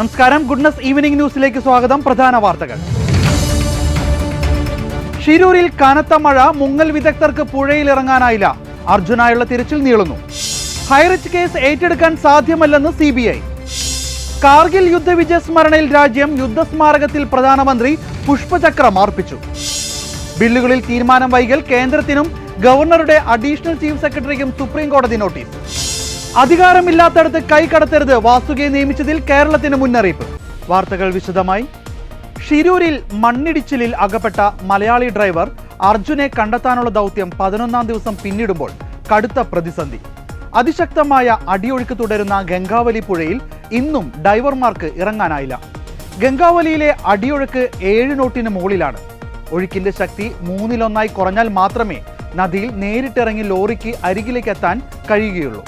നമസ്കാരം. Goodness evening ന്യൂസിലേക്ക് സ്വാഗതം. പ്രധാന വാർത്തകൾ. ഷിരൂരിൽ കനത്ത മഴ മുങ്ങൽ വിദഗ്ധർക്ക് പുഴയിൽ ഇറങ്ങാനായില്ല അർജുനായുള്ള തിരച്ചിൽ നീളുന്നു. ഹൈറിച്ച് കേസ് ഏറ്റെടുക്കാൻ സാധ്യമല്ലെന്ന് സി ബി ഐ. കാർഗിൽ യുദ്ധവിജയ സ്മരണയിൽ രാജ്യം യുദ്ധസ്മാരകത്തിൽ പ്രധാനമന്ത്രി പുഷ്പചക്രം അർപ്പിച്ചു. ബില്ലുകളിൽ തീരുമാനം വൈകൽ കേന്ദ്രത്തിനും ഗവർണറുടെ അഡീഷണൽ ചീഫ് സെക്രട്ടറിക്കും സുപ്രീം കോടതി നോട്ടീസ്. അധികാരമില്ലാത്തടത്ത് കൈകടത്തരുത് വാസുകയെ നിയമിച്ചതിൽ കേരളത്തിന് മുന്നറിയിപ്പ്. വാർത്തകൾ വിശദമായി. ഷിരൂരിൽ മണ്ണിടിച്ചിലിൽ അകപ്പെട്ട മലയാളി ഡ്രൈവർ അർജുനെ കണ്ടെത്താനുള്ള ദൗത്യം പതിനൊന്നാം ദിവസം പിന്നിടുമ്പോൾ കടുത്ത പ്രതിസന്ധി. അതിശക്തമായ അടിയൊഴുക്ക് തുടരുന്ന ഗംഗാവലി പുഴയിൽ ഇന്നും ഡൈവർമാർക്ക് ഇറങ്ങാനായില്ല. ഗംഗാവലിയിലെ അടിയൊഴുക്ക് ഏഴ് നോട്ടിന് മുകളിലാണ്. ഒഴുക്കിന്റെ ശക്തി മൂന്നിലൊന്നായി കുറഞ്ഞാൽ മാത്രമേ നദിയിൽ നേരിട്ടിറങ്ങി ലോറിക്ക് അരികിലേക്ക് എത്താൻ കഴിയുകയുള്ളൂ.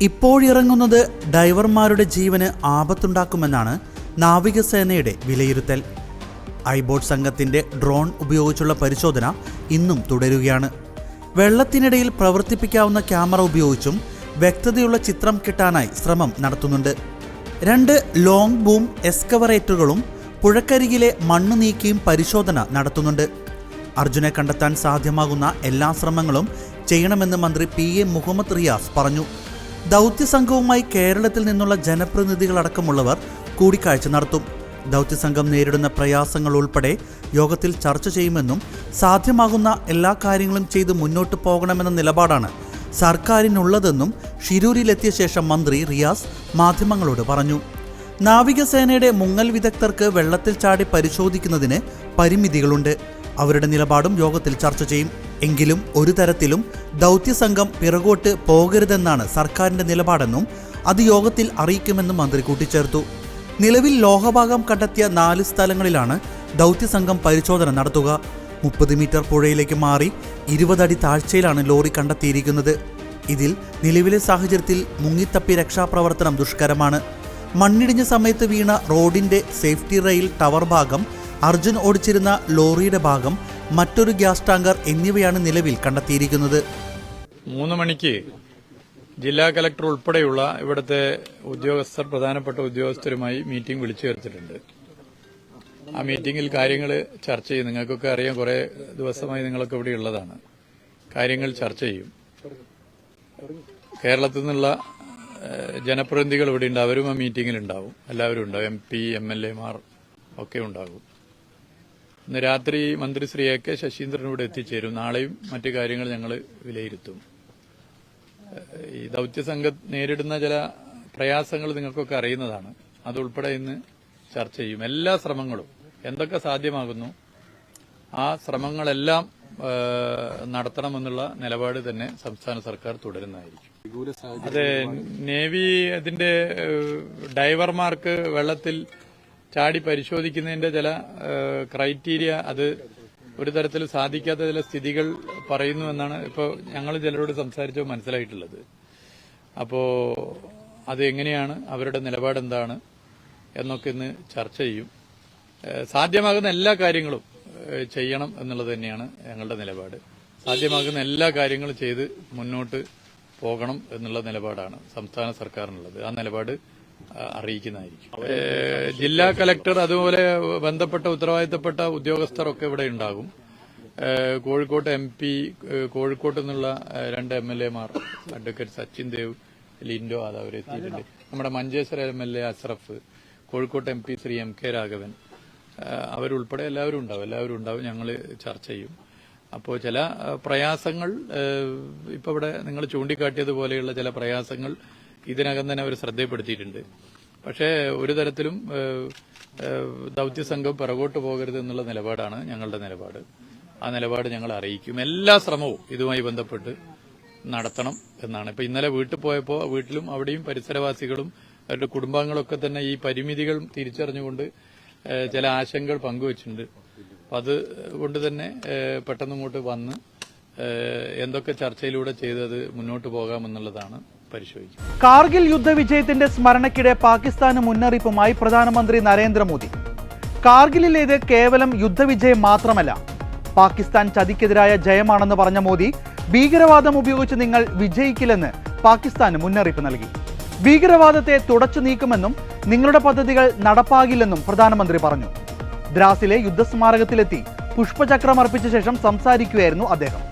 ഇപ്പോഴിറങ്ങുന്നത് ഡൈവർമാരുടെ ജീവന് ആപത്തുണ്ടാക്കുമെന്നാണ് നാവികസേനയുടെ വിലയിരുത്തൽ. ഐബോട്ട് സംഘത്തിന്റെ ഡ്രോൺ ഉപയോഗിച്ചുള്ള പരിശോധന ഇന്നും തുടരുകയാണ്. വെള്ളത്തിനിടയിൽ പ്രവർത്തിപ്പിക്കാവുന്ന ക്യാമറ ഉപയോഗിച്ചും വ്യക്തതയുള്ള ചിത്രം കിട്ടാനായി ശ്രമം നടത്തുന്നുണ്ട്. രണ്ട് ലോങ് ബൂം എസ്കവറേറ്ററുകളും പുഴക്കരികിലെ മണ്ണ് നീക്കിയും പരിശോധന നടത്തുന്നുണ്ട്. അർജുനെ കണ്ടെത്താൻ സാധ്യമാകുന്ന എല്ലാ ശ്രമങ്ങളും ചെയ്യണമെന്ന് മന്ത്രി പി എ മുഹമ്മദ് റിയാസ് പറഞ്ഞു. ദൗത്യസംഘവുമായി കേരളത്തിൽ നിന്നുള്ള ജനപ്രതിനിധികളടക്കമുള്ളവർ കൂടിക്കാഴ്ച നടത്തും. ദൗത്യസംഘം നേരിടുന്ന പ്രയാസങ്ങൾ ഉൾപ്പെടെ യോഗത്തിൽ ചർച്ച ചെയ്യുമെന്നും സാധ്യമാകുന്ന എല്ലാ കാര്യങ്ങളും ചെയ്ത് മുന്നോട്ട് പോകണമെന്ന നിലപാടാണ് സർക്കാരിനുള്ളതെന്നും ഷിരൂരിലെത്തിയ ശേഷം മന്ത്രി റിയാസ് മാധ്യമങ്ങളോട് പറഞ്ഞു. നാവികസേനയുടെ മുങ്ങൽ വിദഗ്ധർക്ക് വെള്ളത്തിൽ ചാടി പരിശോധിക്കുന്നതിന് പരിമിതികളുണ്ട്. അവരുടെ നിലപാടും യോഗത്തിൽ ചർച്ച ചെയ്യും. എങ്കിലും ഒരു തരത്തിലും ദൗത്യസംഘം പിറകോട്ട് പോകരുതെന്നാണ് സർക്കാരിന്റെ നിലപാടെന്നും അത് യോഗത്തിൽ അറിയിക്കുമെന്നും മന്ത്രി കൂട്ടിച്ചേർത്തു. നിലവിൽ ലോഹഭാഗം കണ്ടെത്തിയ നാല് സ്ഥലങ്ങളിലാണ് ദൗത്യസംഘം പരിശോധന നടത്തുക. മുപ്പത് മീറ്റർ പുഴയിലേക്ക് മാറി ഇരുപതടി താഴ്ചയിലാണ് ലോറി കണ്ടെത്തിയിരിക്കുന്നത്. ഇതിൽ നിലവിലെ സാഹചര്യത്തിൽ മുങ്ങിത്തപ്പി രക്ഷാപ്രവർത്തനം ദുഷ്കരമാണ്. മണ്ണിടിഞ്ഞ സമയത്ത് വീണ റോഡിന്റെ സേഫ്റ്റി റെയിൽ ടവർ ഭാഗം അർജുൻ ഓടിച്ചിരുന്ന ലോറിയുടെ ഭാഗം മറ്റൊരു ഗ്യാസ് ടാങ്കർ എന്നിവയാണ് നിലവിൽ കണ്ടെത്തിയിരിക്കുന്നത്. മൂന്ന് മണിക്ക് ജില്ലാ കലക്ടർ ഉൾപ്പെടെയുള്ള ഇവിടുത്തെ ഉദ്യോഗസ്ഥർ പ്രധാനപ്പെട്ട ഉദ്യോഗസ്ഥരുമായി മീറ്റിംഗ് വിളിച്ചു ചേർത്തിട്ടുണ്ട്. ആ മീറ്റിംഗിൽ കാര്യങ്ങൾ ചർച്ച ചെയ്യും. നിങ്ങൾക്കൊക്കെ അറിയാം കുറെ ദിവസമായി നിങ്ങളൊക്കെ ഇവിടെ ഉള്ളതാണ്. കാര്യങ്ങൾ ചർച്ച ചെയ്യും. കേരളത്തിൽ നിന്നുള്ള ജനപ്രതിനിധികൾ ഇവിടെ ഉണ്ട്. അവരും ആ മീറ്റിംഗിൽ ഉണ്ടാവും. എല്ലാവരും ഉണ്ടാവും. എം പി എം എൽ എമാർ ഒക്കെ ഉണ്ടാകും. ഇന്ന് രാത്രി മന്ത്രി ശ്രീ എ കെ ശശീന്ദ്രൻ ഇവിടെ എത്തിച്ചേരും. നാളെയും മറ്റു കാര്യങ്ങൾ ഞങ്ങൾ വിലയിരുത്തും. ഈ ദൌത്യസംഘം നേരിടുന്ന ചില പ്രയാസങ്ങൾ നിങ്ങൾക്കൊക്കെ അറിയുന്നതാണ്. അതുൾപ്പെടെ ഇന്ന് ചർച്ച ചെയ്യും. എല്ലാ ശ്രമങ്ങളും എന്തൊക്കെ സാധ്യമാകുന്നു ആ ശ്രമങ്ങളെല്ലാം നടത്തണമെന്നുള്ള നിലപാട് തന്നെ സംസ്ഥാന സർക്കാർ തുടരുന്നതായിരിക്കും. അതെ നേവി അതിന്റെ ഡൈവർമാർക്ക് വെള്ളത്തിൽ ചാടി പരിശോധിക്കുന്നതിന്റെ ചില ക്രൈറ്റീരിയ അത് ഒരു തരത്തിൽ സാധിക്കാത്ത ചില സ്ഥിതികൾ പറയുന്നു എന്നാണ് ഇപ്പോൾ ഞങ്ങൾ ചിലരോട് സംസാരിച്ചോ മനസ്സിലായിട്ടുള്ളത്. അപ്പോ അത് എങ്ങനെയാണ്? അവരുടെ നിലപാട് എന്താണ്? എന്നൊക്കെ ഇന്ന് ചർച്ച ചെയ്യും. സാധ്യമാകുന്ന എല്ലാ കാര്യങ്ങളും ചെയ്യണം എന്നുള്ളത് തന്നെയാണ് ഞങ്ങളുടെ നിലപാട്. സാധ്യമാകുന്ന എല്ലാ കാര്യങ്ങളും ചെയ്ത് മുന്നോട്ട് പോകണം എന്നുള്ള നിലപാടാണ് സംസ്ഥാന സർക്കാരിനുള്ളത്. ആ നിലപാട് അറിയിക്കുന്നതായിരിക്കും. ജില്ലാ കലക്ടർ അതുപോലെ ബന്ധപ്പെട്ട ഉത്തരവാദിത്തപ്പെട്ട ഉദ്യോഗസ്ഥരൊക്കെ ഇവിടെ ഉണ്ടാകും. കോഴിക്കോട്ട് എം പി കോഴിക്കോട്ട് നിന്നുള്ള രണ്ട് എം എൽ എമാർ അഡ്വക്കേറ്റ് സച്ചിൻ ദേവ് ലിൻഡോ അത് അവരെത്തിയിട്ടുണ്ട് നമ്മുടെ Manjeshwaram M L A Ashraf കോഴിക്കോട്ട് M P Shri M K Raghavan അവരുൾപ്പെടെ എല്ലാവരും ഉണ്ടാവും. എല്ലാവരും ഉണ്ടാവും. ഞങ്ങൾ ചർച്ച ചെയ്യും. അപ്പോൾ ചില പ്രയാസങ്ങൾ ഇപ്പോൾ ഇവിടെ നിങ്ങൾ ചൂണ്ടിക്കാട്ടിയതുപോലെയുള്ള ചില പ്രയാസങ്ങൾ ഇതിനകം തന്നെ അവർ ശ്രദ്ധയിൽപ്പെടുത്തിയിട്ടുണ്ട് പക്ഷേ ഒരു തരത്തിലും ദൌത്യ സംഘം ദൗത്യസംഘം പിറകോട്ട് പോകരുത് എന്നുള്ള നിലപാടാണ് ഞങ്ങളുടെ നിലപാട്. ആ നിലപാട് ഞങ്ങൾ അറിയിക്കും. എല്ലാ ശ്രമവും ഇതുമായി ബന്ധപ്പെട്ട് നടത്തണം എന്നാണ്. ഇപ്പൊ ഇന്നലെ വീട്ടിൽ പോയപ്പോൾ വീട്ടിലും അവിടെയും പരിസരവാസികളും അവരുടെ കുടുംബാംഗങ്ങളൊക്കെ തന്നെ ഈ പരിമിതികൾ തിരിച്ചറിഞ്ഞുകൊണ്ട് ചില ആശങ്കകൾ പങ്കുവച്ചിട്ടുണ്ട്. അപ്പൊ അത് കൊണ്ട് തന്നെ പെട്ടെന്ന് ഇങ്ങോട്ട് വന്ന് എന്തൊക്കെ ചർച്ചയിലൂടെ ചെയ്തത് മുന്നോട്ട് പോകാമെന്നുള്ളതാണ് പരിശോധിക്കുന്നത് കാർഗിൽ യുദ്ധവിജയത്തിന്റെ സ്മരണയ്ക്കിടെ പാകിസ്ഥാന് മുന്നറിയിപ്പുമായി പ്രധാനമന്ത്രി നരേന്ദ്രമോദി. കാർഗിലിലേത് കേവലം യുദ്ധവിജയം മാത്രമല്ല പാകിസ്ഥാൻ ചതിക്കെതിരായ ജയമാണെന്ന് പറഞ്ഞ മോദി ഭീകരവാദം ഉപയോഗിച്ച് നിങ്ങൾ വിജയിക്കില്ലെന്ന് പാകിസ്ഥാന് മുന്നറിയിപ്പ് നൽകി. ഭീകരവാദത്തെ തുടച്ചു നീക്കുമെന്നും നിങ്ങളുടെ പദ്ധതികൾ നടപ്പാകില്ലെന്നും പ്രധാനമന്ത്രി പറഞ്ഞു. ദ്രാസിലെ യുദ്ധസ്മാരകത്തിലെത്തി പുഷ്പചക്രം അർപ്പിച്ച ശേഷം സംസാരിക്കുകയായിരുന്നു അദ്ദേഹം.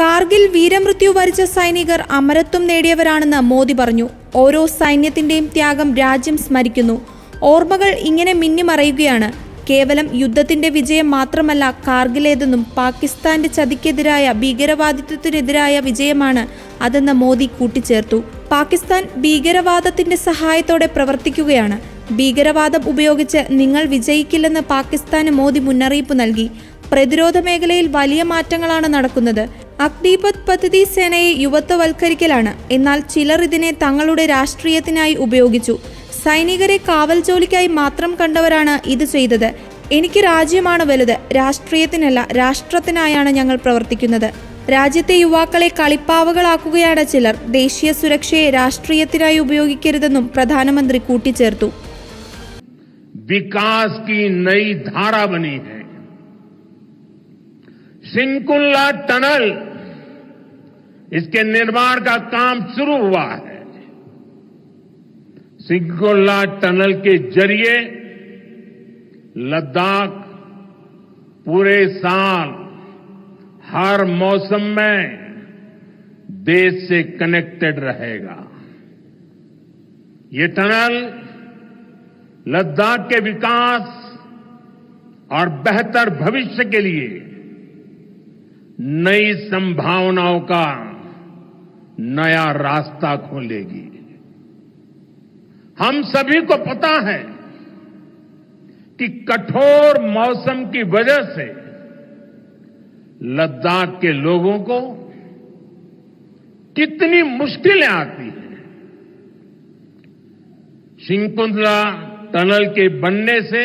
കാർഗിൽ വീരമൃത്യു വരിച്ച സൈനികർ അമരത്വം നേടിയവരാണെന്ന് മോദി പറഞ്ഞു. ഓരോ സൈന്യത്തിന്റെയും ത്യാഗം രാജ്യം സ്മരിക്കുന്നു. ഓർമ്മകൾ ഇങ്ങനെ മിന്നിമറയുകയാണ്. കേവലം യുദ്ധത്തിന്റെ വിജയം മാത്രമല്ല കാർഗിലേതെന്നും പാകിസ്ഥാന്റെ ചതിക്കെതിരായ ഭീകരവാദിത്വത്തിനെതിരായ വിജയമാണ് അതെന്ന് മോദി കൂട്ടിച്ചേർത്തു. പാകിസ്ഥാൻ ഭീകരവാദത്തിന്റെ സഹായത്തോടെ പ്രവർത്തിക്കുകയാണ്. ഭീകരവാദം ഉപയോഗിച്ച് നിങ്ങൾ വിജയിക്കില്ലെന്ന് പാകിസ്ഥാന് മോദി മുന്നറിയിപ്പ് നൽകി. പ്രതിരോധ മേഖലയിൽ വലിയ മാറ്റങ്ങളാണ് നടക്കുന്നത്. അഗ്നിപത് പദ്ധതി സേനയെ യുവത്വവൽക്കരിക്കലാണ്. എന്നാൽ ചിലർ ഇതിനെ തങ്ങളുടെ രാഷ്ട്രീയത്തിനായി ഉപയോഗിച്ചു. സൈനികരെ കാവൽ ജോലിക്കായി മാത്രം കണ്ടവരാണ് ഇത് ചെയ്തത്. എനിക്ക് രാജ്യമാണ് വലുത്. രാഷ്ട്രീയത്തിനല്ല രാഷ്ട്രത്തിനായാണ് ഞങ്ങൾ പ്രവർത്തിക്കുന്നത്. രാജ്യത്തെ യുവാക്കളെ കളിപ്പാവകളാക്കുകയാണ് ചിലർ. ദേശീയ സുരക്ഷയെ രാഷ്ട്രീയത്തിനായി ഉപയോഗിക്കരുതെന്നും പ്രധാനമന്ത്രി കൂട്ടിച്ചേർത്തു. വികാസ് ടണൽ इसके निर्माण का काम शुरू हुआ है। सिंकुल्ला टनल के ज़रिए लद्दाख पूरे साल, हर मौसम में देश से कनेक्टेड रहेगा। ये टनल लद्दाख के विकास और बेहतर भविष्य के लिए नई संभावनाओं का नया रास्ता खोलेगी। हम सभी को पता है कि कठोर मौसम की वजह से लद्दाख के लोगों को कितनी मुश्किलें आती हैं। शिंकुंतला टनल के बनने से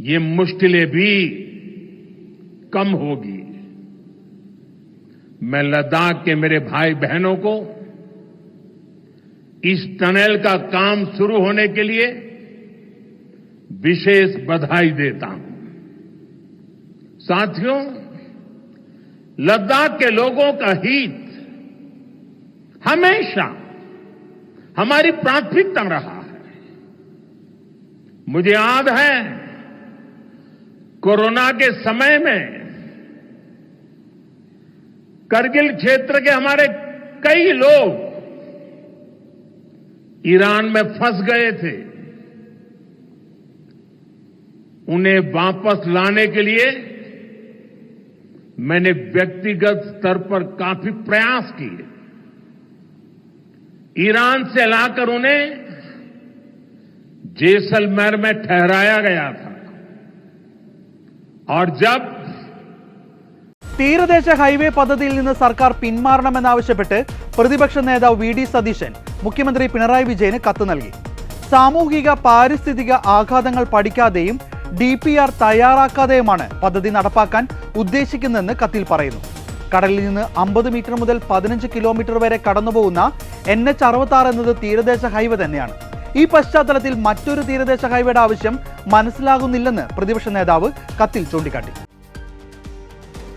ये मुश्किलें भी कम होगी। मैं लद्दाख के मेरे भाई बहनों को इस टनल का काम शुरू होने के लिए विशेष बधाई देता हूँ। साथियों, लद्दाख के लोगों का हित हमेशा हमारी प्राथमिकता रहा है। मुझे याद है, कोरोना के समय में करगिल क्षेत्र के हमारे कई लोग ईरान में फंस गए थे। उन्हें वापस लाने के लिए मैंने व्यक्तिगत स्तर पर काफ़ी प्रयास किए। ईरान से लाकर उन्हें जैसलमेर में ठहराया गया था। और जब തീരദേശ ഹൈവേ പദ്ധതിയിൽ നിന്ന് സർക്കാർ പിന്മാറണമെന്നാവശ്യപ്പെട്ട് പ്രതിപക്ഷ നേതാവ് വി ഡി സതീശൻ മുഖ്യമന്ത്രി പിണറായി വിജയന് കത്ത് നൽകി. സാമൂഹിക പാരിസ്ഥിതിക ആഘാതങ്ങൾ പഠിക്കാതെയും ഡി പി ആർ തയ്യാറാക്കാതെയുമാണ് പദ്ധതി നടപ്പാക്കാൻ ഉദ്ദേശിക്കുന്നതെന്ന് കത്തിൽ പറയുന്നു. കടലിൽ നിന്ന് അമ്പത് മീറ്റർ മുതൽ പതിനഞ്ച് കിലോമീറ്റർ വരെ കടന്നുപോകുന്ന എൻ എച്ച് അറുപത്തി എന്നത് തീരദേശ ഹൈവേ തന്നെയാണ്. ഈ പശ്ചാത്തലത്തിൽ മറ്റൊരു തീരദേശ ഹൈവേയുടെ ആവശ്യം മനസ്സിലാകുന്നില്ലെന്ന് പ്രതിപക്ഷ നേതാവ് കത്തിൽ ചൂണ്ടിക്കാട്ടി.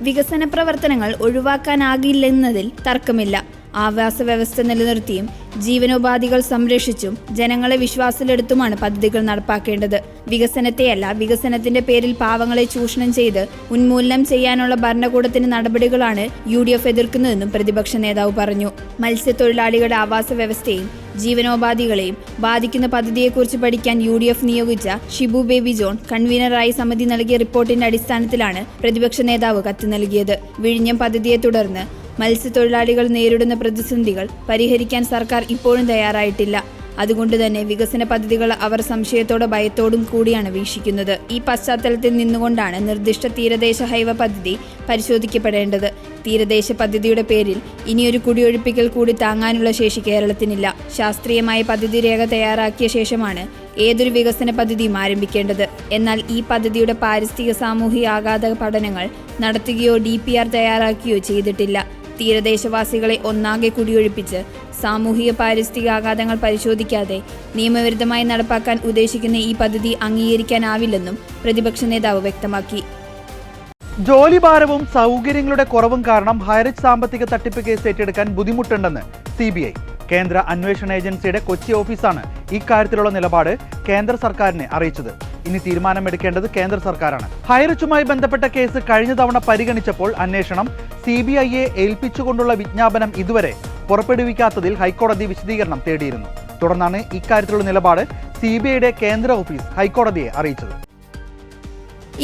വികസന പ്രവർത്തനങ്ങൾ ഒഴിവാക്കാനാകില്ലെന്നതിൽ തർക്കമില്ല ആവാസ വ്യവസ്ഥ നിലനിർത്തിയും ജീവനോപാധികൾ സംരക്ഷിച്ചും ജനങ്ങളെ വിശ്വാസത്തിലെടുത്തുമാണ് പദ്ധതികൾ നടപ്പാക്കേണ്ടത്. വികസനത്തെയല്ല വികസനത്തിന്റെ പേരിൽ പാവങ്ങളെ ചൂഷണം ചെയ്ത് ഉന്മൂലനം ചെയ്യാനുള്ള ഭരണകൂടത്തിന്റെ നടപടികളാണ് യു ഡി എഫ് എതിർക്കുന്നതെന്നും പ്രതിപക്ഷ നേതാവ് പറഞ്ഞു. മത്സ്യത്തൊഴിലാളികളുടെ ആവാസ വ്യവസ്ഥയും ജീവനോപാധികളെയും ബാധിക്കുന്ന പദ്ധതിയെക്കുറിച്ച് പഠിക്കാൻ യു ഡി എഫ് നിയോഗിച്ച ഷിബു ബേബി ജോൺ കൺവീനറായി സമിതി നൽകിയ റിപ്പോർട്ടിന്റെ അടിസ്ഥാനത്തിലാണ് പ്രതിപക്ഷ നേതാവ് കത്ത് നൽകിയത്. വിഴിഞ്ഞം പദ്ധതിയെ തുടർന്ന് മത്സ്യത്തൊഴിലാളികൾ നേരിടുന്ന പ്രതിസന്ധികൾ പരിഹരിക്കാൻ സർക്കാർ ഇപ്പോഴും തയ്യാറായിട്ടില്ല. അതുകൊണ്ട് തന്നെ വികസന പദ്ധതികൾ അവർ സംശയത്തോടെ ഭയത്തോടും കൂടിയാണ് വീക്ഷിക്കുന്നത്. ഈ പശ്ചാത്തലത്തിൽ നിന്നുകൊണ്ടാണ് നിർദ്ദിഷ്ട തീരദേശ ഹൈവ പദ്ധതി പരിശോധിക്കപ്പെടേണ്ടത്. തീരദേശ പദ്ധതിയുടെ പേരിൽ ഇനിയൊരു കുടിയൊഴിപ്പിക്കൽ കൂടി താങ്ങാനുള്ള ശേഷി കേരളത്തിനില്ല. ശാസ്ത്രീയമായ പദ്ധതി രേഖ തയ്യാറാക്കിയ ശേഷമാണ് ഏതൊരു വികസന പദ്ധതിയും ആരംഭിക്കേണ്ടത്. എന്നാൽ ഈ പദ്ധതിയുടെ പാരിസ്ഥിതിക സാമൂഹിക ആഘാത പഠനങ്ങൾ നടത്തുകയോ ഡി തയ്യാറാക്കുകയോ ചെയ്തിട്ടില്ല. തീരദേശവാസികളെ ഒന്നാകെ കുടിയൊഴിപ്പിച്ച് സാമൂഹിക പാരിസ്ഥിതിക ആഘാതങ്ങൾ പരിശോധിക്കാതെ നിയമവിരുദ്ധമായി നടപ്പാക്കാൻ ഉദ്ദേശിക്കുന്ന ഈ പദ്ധതി അംഗീകരിക്കാനാവില്ലെന്നും പ്രതിപക്ഷ നേതാവ് വ്യക്തമാക്കി. ജോലിഭാരവും സൗകര്യങ്ങളുടെ കുറവും കാരണം ഹൈറിച്ച് സാമ്പത്തിക തട്ടിപ്പ് കേസ് ഏറ്റെടുക്കാൻ ബുദ്ധിമുട്ടുണ്ടെന്ന് സി ബി ഐ. കേന്ദ്ര അന്വേഷണ ഏജൻസിയുടെ കൊച്ചി ഓഫീസാണ് ഇക്കാര്യത്തിലുള്ള നിലപാട് കേന്ദ്ര സർക്കാരിനെ അറിയിച്ചത്. ഇനി തീരുമാനമെടുക്കേണ്ടത് കേന്ദ്ര സർക്കാരാണ്. ഹൈറിച്ചുമായി ബന്ധപ്പെട്ട കേസ് കഴിഞ്ഞ തവണ പരിഗണിച്ചപ്പോൾ അന്വേഷണം സി ബി ഐയെ ഏൽപ്പിച്ചുകൊണ്ടുള്ള വിജ്ഞാപനം ഇതുവരെ പുറപ്പെടുവിക്കാത്തതിൽ ഹൈക്കോടതി വിശദീകരണം തേടിയിരുന്നു. തുടർന്നാണ് ഇക്കാര്യത്തിലുള്ള നിലപാട് സി ബി ഐയുടെ കേന്ദ്ര ഓഫീസ് ഹൈക്കോടതിയെ അറിയിച്ചത്.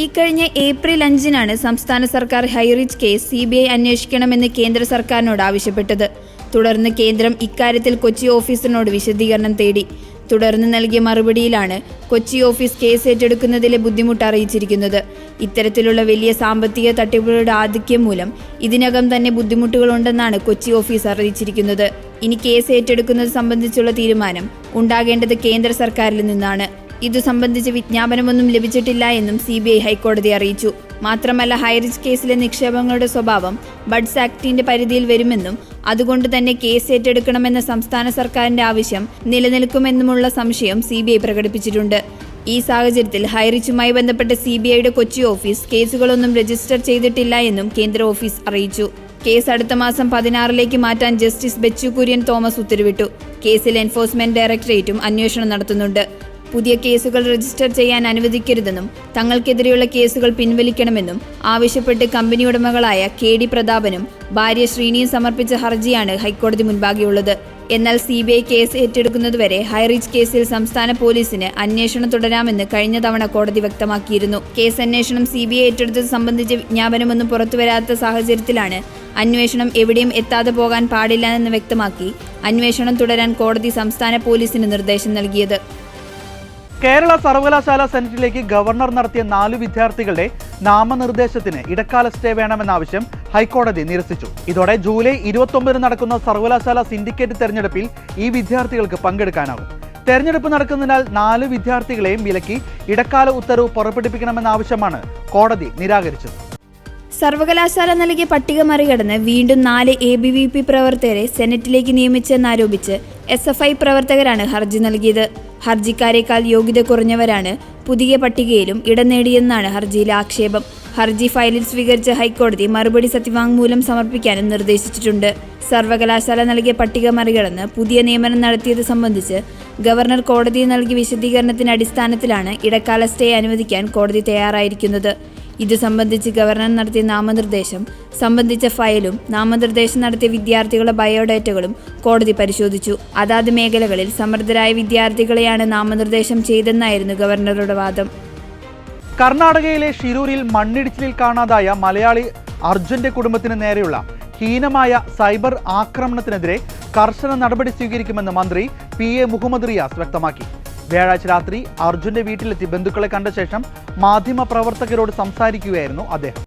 ഈ കഴിഞ്ഞ ഏപ്രിൽ അഞ്ചിനാണ് സംസ്ഥാന സർക്കാർ Highrich case C B I അന്വേഷിക്കണമെന്ന് കേന്ദ്ര സർക്കാരിനോട് ആവശ്യപ്പെട്ടത്. തുടർന്ന് കേന്ദ്രം ഇക്കാര്യത്തിൽ കൊച്ചി ഓഫീസിനോട് വിശദീകരണം തേടി. തുടർന്ന് നൽകിയ മറുപടിയിലാണ് കൊച്ചി ഓഫീസ് കേസ് ഏറ്റെടുക്കുന്നതിലെ ബുദ്ധിമുട്ട് അറിയിച്ചിരിക്കുന്നത്. ഇത്തരത്തിലുള്ള വലിയ സാമ്പത്തിക തട്ടിപ്പുകളുടെ ആധിക്യം മൂലം ഇതിനകം തന്നെ ബുദ്ധിമുട്ടുകളുണ്ടെന്നാണ് കൊച്ചി ഓഫീസ് അറിയിച്ചിരിക്കുന്നത്. ഇനി കേസ് ഏറ്റെടുക്കുന്നത് സംബന്ധിച്ചുള്ള തീരുമാനം ഉണ്ടാകേണ്ടത് കേന്ദ്ര സർക്കാരിൽ നിന്നാണ്. ഇതു സംബന്ധിച്ച് വിജ്ഞാപനമൊന്നും ലഭിച്ചിട്ടില്ല എന്നും സി ബി ഐ ഹൈക്കോടതി അറിയിച്ചു. മാത്രമല്ല ഹൈറിച്ച് കേസിലെ നിക്ഷേപങ്ങളുടെ സ്വഭാവം ബഡ്സ് ആക്ടിന്റെ പരിധിയിൽ വരുമെന്നും അതുകൊണ്ട് തന്നെ കേസ് ഏറ്റെടുക്കണമെന്ന സംസ്ഥാന സർക്കാരിന്റെ ആവശ്യം നിലനിൽക്കുമെന്നുമുള്ള സംശയം സി പ്രകടിപ്പിച്ചിട്ടുണ്ട്. ഈ സാഹചര്യത്തിൽ ഹൈറിച്ചുമായി ബന്ധപ്പെട്ട സി ബി ഐയുടെ കൊച്ചി ഓഫീസ് കേസുകളൊന്നും രജിസ്റ്റർ ചെയ്തിട്ടില്ല എന്നും കേന്ദ്ര ഓഫീസ് അറിയിച്ചു. കേസ് അടുത്ത മാസം പതിനാറിലേക്ക് മാറ്റാൻ ജസ്റ്റിസ് ബെച്ചു കുര്യൻ തോമസ് ഉത്തരവിട്ടു. കേസിൽ എൻഫോഴ്സ്മെന്റ് ഡയറക്ടറേറ്റും അന്വേഷണം നടത്തുന്നുണ്ട്. പുതിയ കേസുകൾ രജിസ്റ്റർ ചെയ്യാൻ അനുവദിക്കരുതെന്നും തങ്ങൾക്കെതിരെയുള്ള കേസുകൾ പിൻവലിക്കണമെന്നും ആവശ്യപ്പെട്ട് കമ്പനി ഉടമകളായ കെ ഡി പ്രതാപനും ഭാര്യ ശ്രീനിയും സമർപ്പിച്ച ഹർജിയാണ് ഹൈക്കോടതി മുൻപാകെയുള്ളത്. എന്നാൽ സി ബി ഐ കേസ് ഏറ്റെടുക്കുന്നതുവരെ ഹൈറിച്ച് കേസിൽ സംസ്ഥാന പോലീസിന് അന്വേഷണം തുടരാമെന്ന് കഴിഞ്ഞ തവണ കോടതി വ്യക്തമാക്കിയിരുന്നു. കേസ് അന്വേഷണം സി ബി ഐ ഏറ്റെടുത്തത് സംബന്ധിച്ച വിജ്ഞാപനമൊന്നും പുറത്തുവരാത്ത സാഹചര്യത്തിലാണ് അന്വേഷണം എവിടെയും എത്താതെ പോകാൻ പാടില്ല എന്ന് വ്യക്തമാക്കി അന്വേഷണം തുടരാൻ കോടതി സംസ്ഥാന പോലീസിന് നിർദ്ദേശം നൽകിയത്. കേരള സർവകലാശാല സെനറ്റിലേക്ക് ഗവർണർ നടത്തിയ നാലു വിദ്യാർത്ഥികളുടെ നാമനിർദ്ദേശത്തിന് ഇടക്കാല സ്റ്റേ വേണമെന്ന ആവശ്യം ഹൈക്കോടതി നിരസിച്ചു. ഇതോടെ ജൂലൈ ഇരുപത്തൊമ്പതിന് നടക്കുന്ന സർവകലാശാല സിൻഡിക്കേറ്റ് തെരഞ്ഞെടുപ്പിൽ ഈ വിദ്യാർത്ഥികൾക്ക് പങ്കെടുക്കാനാവും തെരഞ്ഞെടുപ്പ് നടക്കുന്നതിനാൽ നാല് വിദ്യാർത്ഥികളെയും വിലക്കി ഇടക്കാല ഉത്തരവ് പുറപ്പെടുവിക്കണമെന്ന ആവശ്യമാണ് കോടതി നിരാകരിച്ചത്. സർവകലാശാല നൽകിയ പട്ടിക മറികടന്ന് വീണ്ടും നാല് എ ബി വി പി പ്രവർത്തകരെ സെനറ്റിലേക്ക് നിയമിച്ചെന്നാരോപിച്ച് എസ് എഫ് ഐ പ്രവർത്തകരാണ് ഹർജി നൽകിയത്. ഹർജിക്കാരേക്കാൾ യോഗ്യത കുറഞ്ഞവരാണ് പുതിയ പട്ടികയിലും ഇടം നേടിയെന്നാണ് ഹർജിയിലെ ആക്ഷേപം. ഹർജി ഫയലിൽ സ്വീകരിച്ച ഹൈക്കോടതി മറുപടി സത്യവാങ്മൂലം സമർപ്പിക്കാനും നിർദ്ദേശിച്ചിട്ടുണ്ട്. സർവകലാശാല നൽകിയ പട്ടിക മറികടന്ന് പുതിയ നിയമനം നടത്തിയത് സംബന്ധിച്ച് ഗവർണർ കോടതിയിൽ നൽകിയ വിശദീകരണത്തിന്റെ അടിസ്ഥാനത്തിലാണ് ഇടക്കാല സ്റ്റേ അനുവദിക്കാൻ കോടതി തയ്യാറായിരിക്കുന്നത്. ഇത് സംബന്ധിച്ച് ഗവർണർ നടത്തിയ നാമനിർദ്ദേശം സംബന്ധിച്ച ഫയലും നാമനിർദ്ദേശം നടത്തിയ വിദ്യാർത്ഥികളുടെ ബയോഡേറ്റകളും കോടതി പരിശോധിച്ചു. അതാത് മേഖലകളിൽ സമർത്ഥരായ വിദ്യാർത്ഥികളെയാണ് നാമനിർദ്ദേശം ചെയ്തെന്നായിരുന്നു ഗവർണറുടെ വാദം. കർണാടകയിലെ ഷിരൂരിൽ മണ്ണിടിച്ചിലിൽ കാണാതായ മലയാളി അർജുന്റെ കുടുംബത്തിന് നേരെയുള്ള ഹീനമായ സൈബർ ആക്രമണത്തിനെതിരെ കർശന നടപടി സ്വീകരിക്കുമെന്ന് മന്ത്രി പി എ മുഹമ്മദ് റിയാസ് വ്യക്തമാക്കി. വ്യാഴാഴ്ച രാത്രി അർജുന്റെ വീട്ടിലെത്തി ബന്ധുക്കളെ കണ്ട ശേഷം മാധ്യമ പ്രവർത്തകരോട് സംസാരിക്കുകയായിരുന്നു അദ്ദേഹം.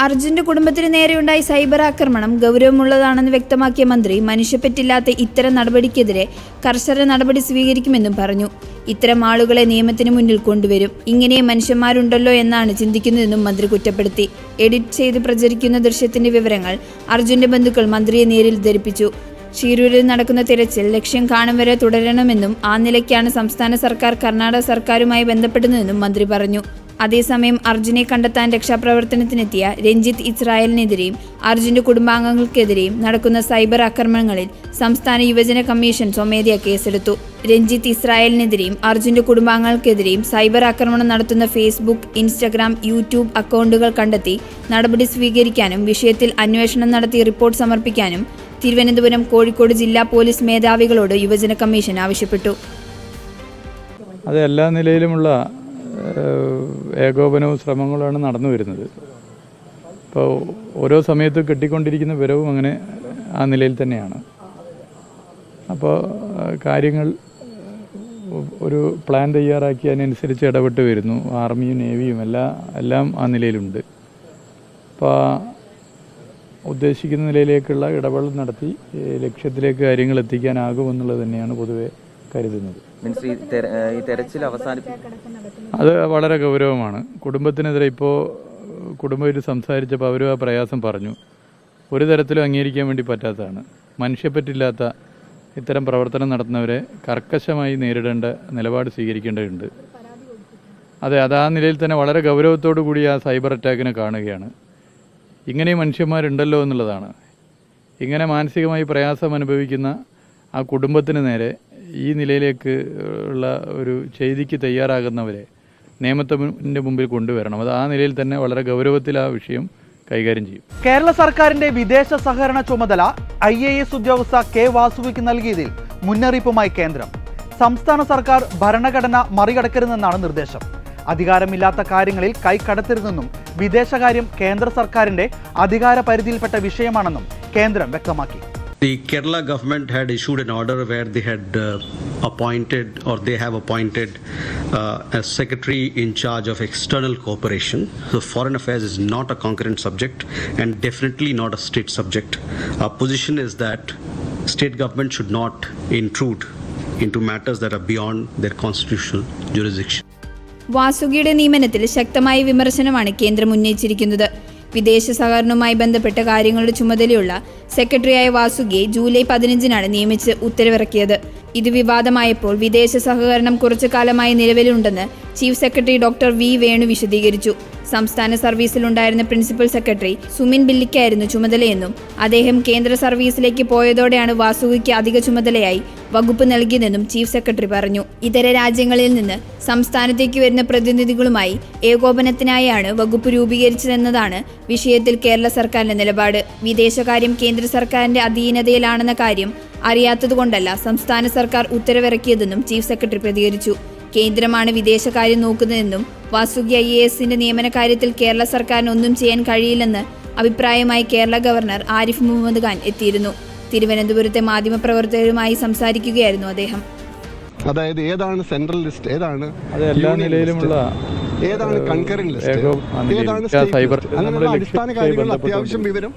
അർജുന്റെ കുടുംബത്തിന് നേരെയുണ്ടായ സൈബർ ആക്രമണം ഗൗരവമുള്ളതാണെന്ന് വ്യക്തമാക്കിയ മന്ത്രി മനുഷ്യപ്പറ്റില്ലാത്ത ഇത്തരം നടപടിക്കെതിരെ കർശന നടപടി സ്വീകരിക്കുമെന്നും പറഞ്ഞു. ഇത്തരം ആളുകളെ നിയമത്തിന് മുന്നിൽ കൊണ്ടുവരും. ഇങ്ങനെ മനുഷ്യന്മാരുണ്ടല്ലോ എന്നാണ് ചിന്തിക്കുന്നതെന്നും മന്ത്രി കുറ്റപ്പെടുത്തി. എഡിറ്റ് ചെയ്ത് പ്രചരിക്കുന്ന ദൃശ്യത്തിന്റെ വിവരങ്ങൾ അർജുന്റെ ബന്ധുക്കൾ മന്ത്രിയെ നേരിൽ ധരിപ്പിച്ചു. ഷീരൂരിൽ നടക്കുന്ന തിരച്ചിൽ ലക്ഷ്യം കാണും വരെ തുടരണമെന്നും ആ നിലയ്ക്കാണ് സംസ്ഥാന സർക്കാർ കർണാടക സർക്കാരുമായി ബന്ധപ്പെടുന്നതെന്നും മന്ത്രി പറഞ്ഞു. അതേസമയം അർജുനെ കണ്ടെത്താൻ രക്ഷാപ്രവർത്തനത്തിനെത്തിയ രഞ്ജിത്ത് ഇസ്രായേലിനെതിരെയും അർജുന്റെ കുടുംബാംഗങ്ങൾക്കെതിരെയും നടക്കുന്ന സൈബർ ആക്രമണങ്ങളിൽ സംസ്ഥാന യുവജന കമ്മീഷൻ സ്വമേധയാ കേസെടുത്തു. രഞ്ജിത്ത് ഇസ്രായേലിനെതിരെയും അർജുന്റെ കുടുംബാംഗങ്ങൾക്കെതിരെയും സൈബർ ആക്രമണം നടത്തുന്ന ഫേസ്ബുക്ക് ഇൻസ്റ്റഗ്രാം യൂട്യൂബ് അക്കൗണ്ടുകൾ കണ്ടെത്തി നടപടി സ്വീകരിക്കാനും വിഷയത്തിൽ അന്വേഷണം നടത്തി റിപ്പോർട്ട് സമർപ്പിക്കാനും തിരുവനന്തപുരം കോഴിക്കോട് ജില്ലാ പോലീസ് മേധാവികളോട് യുവജന കമ്മീഷൻ ആവശ്യപ്പെട്ടു. അത് എല്ലാ നിലയിലുമുള്ള ഏകോപനവും ശ്രമങ്ങളാണ് നടന്നു വരുന്നത്. ഇപ്പോൾ ഓരോ സമയത്തും കിട്ടിക്കൊണ്ടിരിക്കുന്ന വിവരവും അങ്ങനെ ആ നിലയിൽ തന്നെയാണ്. അപ്പോൾ കാര്യങ്ങൾ ഒരു പ്ലാൻ തയ്യാറാക്കി അതിനനുസരിച്ച് ഇടപെട്ട് വരുന്നു. ആർമിയും നേവിയും എല്ലാം എല്ലാം ആ നിലയിലുണ്ട്. അപ്പോൾ ഉദ്ദേശിക്കുന്ന നിലയിലേക്കുള്ള ഇടപെടൽ നടത്തി ലക്ഷ്യത്തിലേക്ക് കാര്യങ്ങൾ എത്തിക്കാനാകുമെന്നുള്ളത് തന്നെയാണ് പൊതുവെ കരുതുന്നത്. അത് വളരെ ഗൗരവമാണ്. കുടുംബത്തിനെതിരെ ഇപ്പോൾ കുടുംബമായിട്ട് സംസാരിച്ചപ്പോൾ അവരും ആ പ്രയാസം പറഞ്ഞു. ഒരു തരത്തിലും അംഗീകരിക്കാൻ വേണ്ടി പറ്റാത്തതാണ്. മനുഷ്യപ്പറ്റില്ലാത്ത ഇത്തരം പ്രവർത്തനം നടത്തുന്നവരെ കർക്കശമായി നേരിടേണ്ട നിലപാട് സ്വീകരിക്കേണ്ടതുണ്ട്. അതെ അത് ആ നിലയിൽ തന്നെ വളരെ ഗൗരവത്തോടു കൂടി ആ സൈബർ അറ്റാക്കിനെ കാണുകയാണ്. ഇങ്ങനെ മനുഷ്യന്മാരുണ്ടല്ലോ എന്നുള്ളതാണ്. ഇങ്ങനെ മാനസികമായി പ്രയാസം അനുഭവിക്കുന്ന ആ കുടുംബത്തിന് നേരെ ഈ നിലയിലേക്ക് ഉള്ള ഒരു ചെയ്തിക്ക് തയ്യാറാകുന്നവരെ നിയമത്തിന്റെ മുമ്പിൽ കൊണ്ടുവരണം. അത് ആ നിലയിൽ തന്നെ വളരെ ഗൗരവത്തിൽ ആ വിഷയം കൈകാര്യം ചെയ്യും. കേരള സർക്കാരിന്റെ വിദേശ സഹകരണ ചുമതല ഐ എ എസ് ഉദ്യോഗസ്ഥ കെ വാസുവിക്ക് നൽകിയതിൽ മുന്നറിയിപ്പുമായി കേന്ദ്രം. സംസ്ഥാന സർക്കാർ ഭരണഘടന മറികടക്കരുതെന്നാണ് നിർദ്ദേശം. അധികാരമില്ലാത്ത കാര്യങ്ങളിൽ കൈകടത്തരുതെന്നും വിദേശകാര്യം കേന്ദ്ര സർക്കാരിന്റെ അധികാര പരിധിയിൽപ്പെട്ട വിഷയമാണെന്നും കേന്ദ്രം വ്യക്തമാക്കി The Kerala government had issued an order where they had uh, appointed or they have appointed uh, a secretary in charge of external cooperation. So, foreign affairs is not a concurrent subject and definitely not a state subject. Our position is that state government should not intrude into matters that are beyond their constitutional jurisdiction. വാസുകിയുടെ നിയമനത്തിൽ ശക്തമായ വിമർശനമാണ് കേന്ദ്രം ഉന്നയിച്ചിരിക്കുന്നത്. വിദേശ സഹകരണവുമായി ബന്ധപ്പെട്ട കാര്യങ്ങളുടെ ചുമതലയുള്ള സെക്രട്ടറിയായ വാസുകിയെ July പതിനഞ്ചിനാണ് നിയമിച്ച് ഉത്തരവിറക്കിയത്. ഇത് വിവാദമായപ്പോൾ വിദേശ സഹകരണം കുറച്ചു കാലമായി നിലവിലുണ്ടെന്ന് chief secretary doctor V Venu വിശദീകരിച്ചു. സംസ്ഥാന സർവീസിലുണ്ടായിരുന്ന പ്രിൻസിപ്പൽ സെക്രട്ടറി സുമിൻ ബില്ലിക്കായിരുന്നു ചുമതലയെന്നും അദ്ദേഹം കേന്ദ്ര സർവീസിലേക്ക് പോയതോടെയാണ് വാസുകിക്ക് അധിക ചുമതലയായി വകുപ്പ് നൽകിയതെന്നും ചീഫ് സെക്രട്ടറി പറഞ്ഞു. ഇതര രാജ്യങ്ങളിൽ നിന്ന് സംസ്ഥാനത്തേക്ക് വരുന്ന പ്രതിനിധികളുമായി ഏകോപനത്തിനായാണ് വകുപ്പ് രൂപീകരിച്ചതെന്നതാണ് വിഷയത്തിൽ കേരള സർക്കാരിന്റെ നിലപാട്. വിദേശകാര്യം കേന്ദ്ര സർക്കാരിന്റെ അധീനതയിലാണെന്ന കാര്യം അറിയാത്തതുകൊണ്ടല്ല സംസ്ഥാന സർക്കാർ ഉത്തരവിറക്കിയതെന്നും ചീഫ് സെക്രട്ടറി പ്രതികരിച്ചു. കേന്ദ്രമാണ് വിദേശകാര്യം നോക്കുന്നതെന്നും വാസുകി ഐ എ എസിന്റെ നിയമന കാര്യത്തിൽ കേരള സർക്കാരിന് ഒന്നും ചെയ്യാൻ കഴിയില്ലെന്ന് അഭിപ്രായമായി കേരള ഗവർണർ ആരിഫ് മുഹമ്മദ് ഖാൻ എത്തിയിരുന്നു. തിരുവനന്തപുരത്തെ മാധ്യമപ്രവർത്തകരുമായി സംസാരിക്കുകയായിരുന്നു അദ്ദേഹം. അതായത് ഏതാണ് സെൻട്രൽ ലിസ്റ്റ്? ഏതാണ് എല്ലാ നിലയിലുമുള്ള ഏതാണ് കൺകറന്റ് ലിസ്റ്റ്? ഏതാണ് സൈബർ അടിസ്ഥാന കാര്യങ്ങൾ അത്യാവശ്യം വിവരം.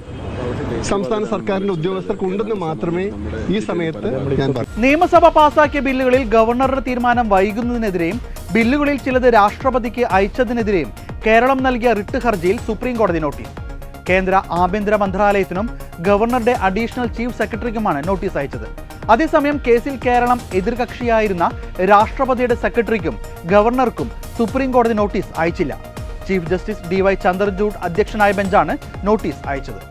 സംസ്ഥാന സർക്കാരിന്റെ ഉദ്യോഗസ്ഥർക്ക് ഉണ്ടെന്ന് മാത്രമേ ഈ സമയത്ത് ഞാൻ പറയൂ നിയമസഭ പാസാക്കിയ ബില്ലുകളിൽ ഗവർണറുടെ തീരുമാനം വൈകുന്നതിനെതിരെയും ബില്ലുകളിൽ ചിലത് രാഷ്ട്രപതിക്ക് അയച്ചതിനെതിരെയും കേരളം നൽകിയ റിട്ട് ഹർജിയിൽ സുപ്രീം കോടതി നോട്ടീസ്. കേന്ദ്ര ആഭ്യന്തര മന്ത്രാലയത്തിനും ഗവർണറുടെ അഡീഷണൽ ചീഫ് സെക്രട്ടറിക്കുമാണ് നോട്ടീസ് അയച്ചത്. അതേസമയം കേസിൽ കേരളം എതിർകക്ഷിയായിരുന്ന രാഷ്ട്രപതിയുടെ സെക്രട്ടറിക്കും ഗവർണർക്കും സുപ്രീം കോടതി notice അയച്ചില്ല. Chief justice D Y Chandrachud അധ്യക്ഷനായ ബെഞ്ചാണ് നോട്ടീസ് അയച്ചത്.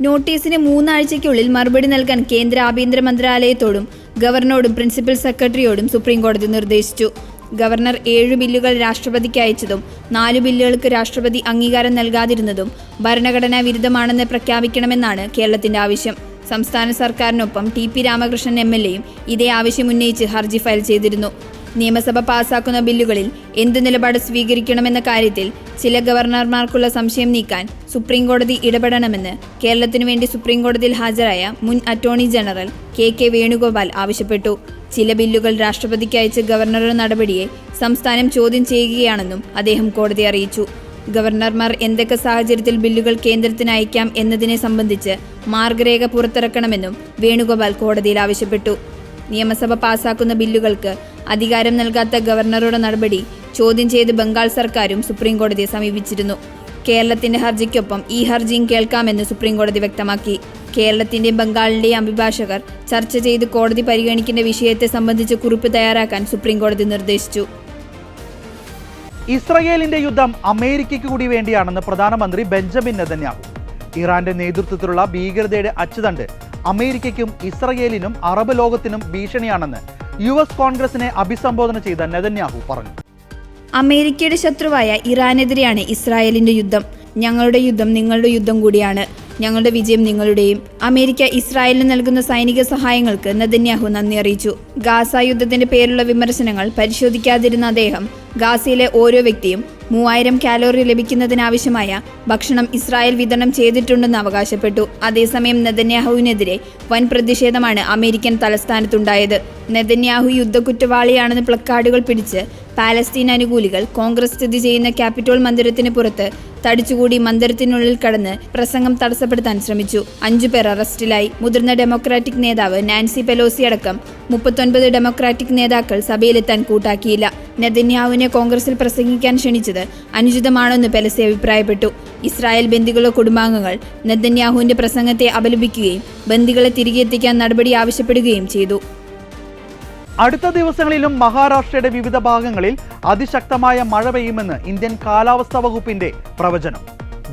നോട്ടീസിന് മൂന്നാഴ്ചയ്ക്കുള്ളിൽ മറുപടി നൽകാൻ കേന്ദ്ര ആഭ്യന്തര മന്ത്രാലയത്തോടും ഗവർണറോടും പ്രിൻസിപ്പൽ സെക്രട്ടറിയോടും സുപ്രീം കോടതി നിർദ്ദേശിച്ചു. ഗവർണർ ഏഴ് ബില്ലുകൾ രാഷ്ട്രപതിക്ക് അയച്ചതും നാല് ബില്ലുകൾക്ക് രാഷ്ട്രപതി അംഗീകാരം നൽകാതിരുന്നതും ഭരണഘടനാ വിരുദ്ധമാണെന്ന് പ്രഖ്യാപിക്കണമെന്നാണ് കേരളത്തിന്റെ ആവശ്യം. സംസ്ഥാന സർക്കാരിനൊപ്പം T P Ramakrishnan M L എയും ഇതേ ആവശ്യം ഉന്നയിച്ച് ഹർജി ഫയൽ ചെയ്തിരുന്നു. നിയമസഭ പാസാക്കുന്ന ബില്ലുകളിൽ എന്തു നിലപാട് സ്വീകരിക്കണമെന്ന കാര്യത്തിൽ ചില ഗവർണർമാർക്കുള്ള സംശയം നീക്കാൻ സുപ്രീംകോടതി ഇടപെടണമെന്ന് കേരളത്തിനു വേണ്ടി സുപ്രീംകോടതിയിൽ ഹാജരായ മുൻ attorney general K K Venugopal ആവശ്യപ്പെട്ടു. ചില ബില്ലുകൾ രാഷ്ട്രപതിക്ക് അയച്ച ഗവർണറുടെ നടപടിയെ സംസ്ഥാനം ചോദ്യം ചെയ്യുകയാണെന്നും അദ്ദേഹം കോടതി അറിയിച്ചു. ഗവർണർമാർ എന്തൊക്കെ സാഹചര്യത്തിൽ ബില്ലുകൾ കേന്ദ്രത്തിന് അയക്കാം എന്നതിനെ സംബന്ധിച്ച് മാർഗരേഖ പുറത്തിറക്കണമെന്നും വേണുഗോപാൽ കോടതിയിൽ ആവശ്യപ്പെട്ടു. നിയമസഭ പാസാക്കുന്ന ബില്ലുകൾക്ക് അധികാരം നൽകാത്ത ഗവർണറുടെ നടപടി ചോദ്യം ചെയ്ത് ബംഗാൾ സർക്കാരും സുപ്രീംകോടതിയെ സമീപിച്ചിരുന്നു. കേരളത്തിന്റെ ഹർജിക്കൊപ്പം ഈ ഹർജിയും കേൾക്കാമെന്ന് സുപ്രീംകോടതി വ്യക്തമാക്കി. കേരളത്തിന്റെയും ബംഗാളിന്റെയും അഭിഭാഷകർ ചർച്ച ചെയ്ത് കോടതി പരിഗണിക്കേണ്ട വിഷയത്തെ സംബന്ധിച്ച് കുറിപ്പ് തയ്യാറാക്കാൻ സുപ്രീംകോടതി നിർദ്ദേശിച്ചു. ഇസ്രയേലിന്റെ യുദ്ധം അമേരിക്കയ്ക്ക് കൂടി വേണ്ടിയാണെന്ന് പ്രധാനമന്ത്രി ബെഞ്ചമിൻ നെതന്യാഹു. ഇറാന്റെ നേതൃത്വത്തിലുള്ള ഭീകരതയുടെ അച്ചുതണ്ട് അമേരിക്കയ്ക്കും ഇസ്രയേലിനും അറബ് ലോകത്തിനും ഭീഷണിയാണെന്ന് യു എസ് കോൺഗ്രസിനെ അഭിസംബോധന ചെയ്ത നെതന്യാഹു പറഞ്ഞു. അമേരിക്കയുടെ ശത്രുവായ ഇറാനെതിരെയാണ് ഇസ്രായേലിന്റെ യുദ്ധം. ഞങ്ങളുടെ യുദ്ധം നിങ്ങളുടെ യുദ്ധം കൂടിയാണ്. ഞങ്ങളുടെ വിജയം നിങ്ങളുടെയും. അമേരിക്ക ഇസ്രായേലിന് നൽകുന്ന സൈനിക സഹായങ്ങൾക്ക് നെതന്യാഹു നന്ദി അറിയിച്ചു. ഗാസ യുദ്ധത്തിന്റെ പേരിലുള്ള വിമർശനങ്ങൾ പരിശോധിക്കാതിരുന്ന അദ്ദേഹം ഗാസയിലെ ഓരോ വ്യക്തിയും മൂവായിരം കാലോറി ലഭിക്കുന്നതിനാവശ്യമായ ഭക്ഷണം ഇസ്രായേൽ വിതരണം ചെയ്തിട്ടുണ്ടെന്ന് അവകാശപ്പെട്ടു. അതേസമയം നെതന്യാഹുവിനെതിരെ വൻ പ്രതിഷേധമാണ് അമേരിക്കൻ തലസ്ഥാനത്തുണ്ടായത്. നെതന്യാഹു യുദ്ധക്കുറ്റവാളിയാണെന്ന് പ്ലക്കാർഡുകൾ പിടിച്ച് പാലസ്തീൻ അനുകൂലികൾ കോൺഗ്രസ് സ്ഥിതി ചെയ്യുന്ന ക്യാപിറ്റോൾ മന്ദിരത്തിന് പുറത്ത് തടിച്ചുകൂടി മന്ദിരത്തിനുള്ളിൽ കടന്ന് പ്രസംഗം തടസ്സപ്പെടുത്താൻ ശ്രമിച്ചു. അഞ്ചു പേർ അറസ്റ്റിലായി. മുതിർന്ന ഡെമോക്രാറ്റിക് നേതാവ് നാൻസി പെലോസി അടക്കം മുപ്പത്തൊൻപത് ഡെമോക്രാറ്റിക് നേതാക്കൾ സഭയിലെത്താൻ കൂട്ടാക്കിയില്ല. നെതന്യാഹുവിനെ കോൺഗ്രസിൽ പ്രസംഗിക്കാൻ ക്ഷണിച്ചത് അനുചിതമാണെന്ന് പെലസി അഭിപ്രായപ്പെട്ടു. ഇസ്രായേൽ ബന്ദികളുടെ കുടുംബാംഗങ്ങൾ നെതന്യാഹുവിന്റെ പ്രസംഗത്തെ അപലപിക്കുകയും ബന്ദികളെ തിരികെ എത്തിക്കാൻ നടപടി ആവശ്യപ്പെടുകയും ചെയ്തു. അടുത്ത ദിവസങ്ങളിലും മഹാരാഷ്ട്രയുടെ വിവിധ ഭാഗങ്ങളിൽ അതിശക്തമായ മഴ പെയ്യുമെന്ന് ഇന്ത്യൻ കാലാവസ്ഥാ വകുപ്പിന്റെ പ്രവചനം.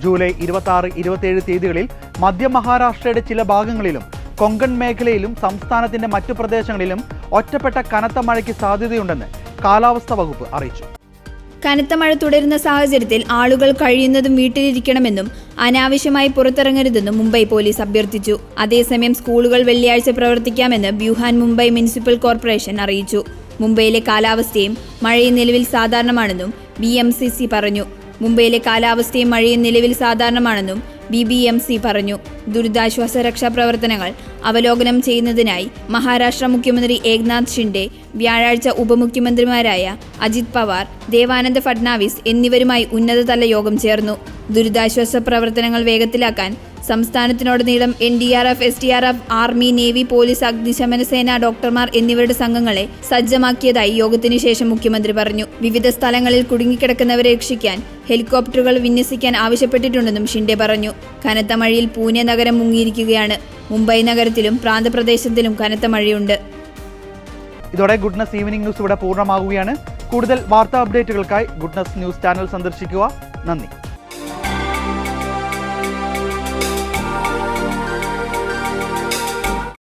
ജൂലൈ ഇരുപത്തി ആറ് ഇരുപത്തിയേഴ് തീയതികളിൽ മധ്യ മഹാരാഷ്ട്രയുടെ ചില ഭാഗങ്ങളിലും കൊങ്കൺ മേഖലയിലും സംസ്ഥാനത്തിന്റെ മറ്റു പ്രദേശങ്ങളിലും ഒറ്റപ്പെട്ട കനത്ത മഴയ്ക്ക് സാധ്യതയുണ്ടെന്ന് കാലാവസ്ഥാ വകുപ്പ് അറിയിച്ചു. കനത്ത മഴ തുടരുന്ന സാഹചര്യത്തിൽ ആളുകൾ കഴിയുന്നതും വീട്ടിലിരിക്കണമെന്നും അനാവശ്യമായി പുറത്തിറങ്ങരുതെന്നും മുംബൈ പോലീസ് അഭ്യർത്ഥിച്ചു. അതേസമയം സ്കൂളുകൾ വെള്ളിയാഴ്ച പ്രവർത്തിക്കാമെന്ന് ബ്യൂഹാൻ മുംബൈ മുനിസിപ്പൽ കോർപ്പറേഷൻ അറിയിച്ചു. മുംബൈയിലെ കാലാവസ്ഥയും മഴയും നിലവിൽ സാധാരണമാണെന്നും ബി പറഞ്ഞു. മുംബൈയിലെ കാലാവസ്ഥയും മഴയും നിലവിൽ സാധാരണമാണെന്നും ബി ബി എം സി പറഞ്ഞു. ദുരിതാശ്വാസ രക്ഷാപ്രവർത്തനങ്ങൾ അവലോകനം ചെയ്യുന്നതിനായി മഹാരാഷ്ട്ര മുഖ്യമന്ത്രി ഏക്നാഥ് ഷിൻഡെ വ്യാഴാഴ്ച ഉപമുഖ്യമന്ത്രിമാരായ അജിത് പവാർ ദേവാനന്ദ് ഫഡ്നാവിസ് എന്നിവരുമായി ഉന്നതതല യോഗം ചേർന്നു. ദുരിതാശ്വാസ പ്രവർത്തനങ്ങൾ വേഗത്തിലാക്കാൻ സംസ്ഥാനത്തിനോടുനീളം N D R F S D R F army navy police അഗ്നിശമന സേന ഡോക്ടർമാർ എന്നിവരുടെ സംഘങ്ങളെ സജ്ജമാക്കിയതായി യോഗത്തിനു ശേഷം മുഖ്യമന്ത്രി പറഞ്ഞു. വിവിധ സ്ഥലങ്ങളിൽ കുടുങ്ങിക്കിടക്കുന്നവരെ രക്ഷിക്കാൻ ഹെലികോപ്റ്ററുകൾ വിന്യസിക്കാൻ ആവശ്യപ്പെട്ടിട്ടുണ്ടെന്നും ഷിൻഡെ പറഞ്ഞു. കനത്ത മഴയിൽ പൂനെ നഗരം മുങ്ങിയിരിക്കുകയാണ്. മുംബൈ നഗരത്തിലും പ്രാന്തപ്രദേശത്തിലും കനത്ത മഴയുണ്ട്. ഇതോടെ ഗുഡ്നസ് ഈവനിംഗ് ന്യൂസ് ഇവിടെ പൂർണമാവുകയാണ് കൂടുതൽ വാർത്താ അപ്ഡേറ്റുകൾക്കായി ഗുഡ്നസ് ന്യൂസ് ചാനൽ സന്ദർശിക്കുക. നന്ദി.